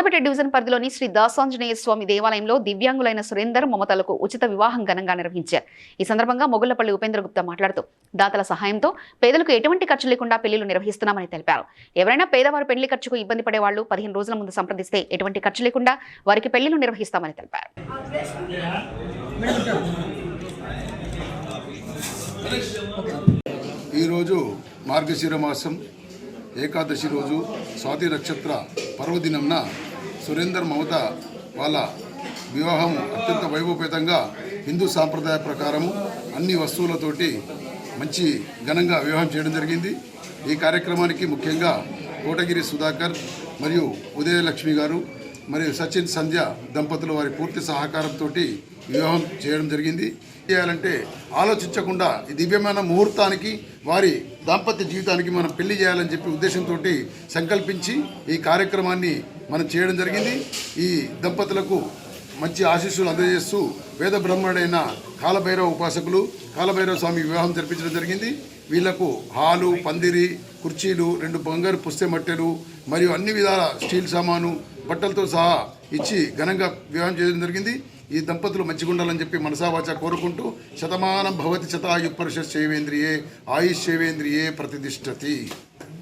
Kothapeta division పరిధిలోని శ్రీ దాసాంజనేయ స్వామి దేవాలయంలో దివ్యాంగులైన సురేందర్ మమతలకు ఉచిత వివాహం ఘనంగా నిర్వహించారు. ఈ సందర్భంగా మొగుళ్ళపల్లి ఉపేంద్ర గుప్తా మాట్లాడుతూ దాతల సహాయంతో పేదలకు ఎటువంటి ఖర్చు లేకుండా పెళ్ళిలు నిర్వహిస్తున్నామని తెలిపారు. ఎవరైనా పేదవారు పెళ్ళి ఖర్చుకు ఇబ్బంది పడే వాళ్ళు పదిహేను రోజుల ముందు సంప్రదిస్తే ఎటువంటి ఖర్చు లేకుండా వారికి పెళ్ళిలు నిర్వహిస్తామని తెలిపారు. ఈరోజు మార్గశిర మాసం ఏకాదశి రోజు స్వాతి నక్షత్ర పర్వదినంన సురేందర్ మమత వాళ్ళ వివాహం అత్యంత వైభవపేతంగా హిందూ సాంప్రదాయ ప్రకారము అన్ని వస్తువులతోటి మంచి ఘనంగా వివాహం చేయడం జరిగింది. ఈ కార్యక్రమానికి ముఖ్యంగా కోటగిరి సుధాకర్ మరియు ఉదయలక్ష్మి గారు మరియు సచిన్ సంధ్య దంపతులు వారి పూర్తి సహకారంతో వివాహం చేయడం జరిగింది. చేయాలంటే ఆలోచించకుండా ఈ దివ్యమైన ముహూర్తానికి వారి దాంపత్య జీవితానికి మనం పెళ్ళి చేయాలని చెప్పి ఉద్దేశంతో సంకల్పించి ఈ కార్యక్రమాన్ని మనం చేయడం జరిగింది. ఈ దంపతులకు మంచి ఆశీస్సులు అందజేస్తూ వేద బ్రహ్మడైన కాలభైరవ ఉపాసకులు కాలభైరవ స్వామి వివాహం జరిపించడం జరిగింది. వీళ్ళకు హాలు పందిరి కుర్చీలు రెండు బంగారు పుస్తె మట్టెలు మరియు అన్ని విధాల స్టీల్ సామాను బట్టలతో సహా ఇచ్చి ఘనంగా వివాహం చేయడం జరిగింది. ఈ దంపతులు మంచిగా ఉండాలని చెప్పి మనసావాచ కోరుకుంటూ శతమానం భవతి శతాయు పరిషత్ శైవేంద్రియే ఆయుష్ సేవేంద్రియే ప్రతిష్టతి.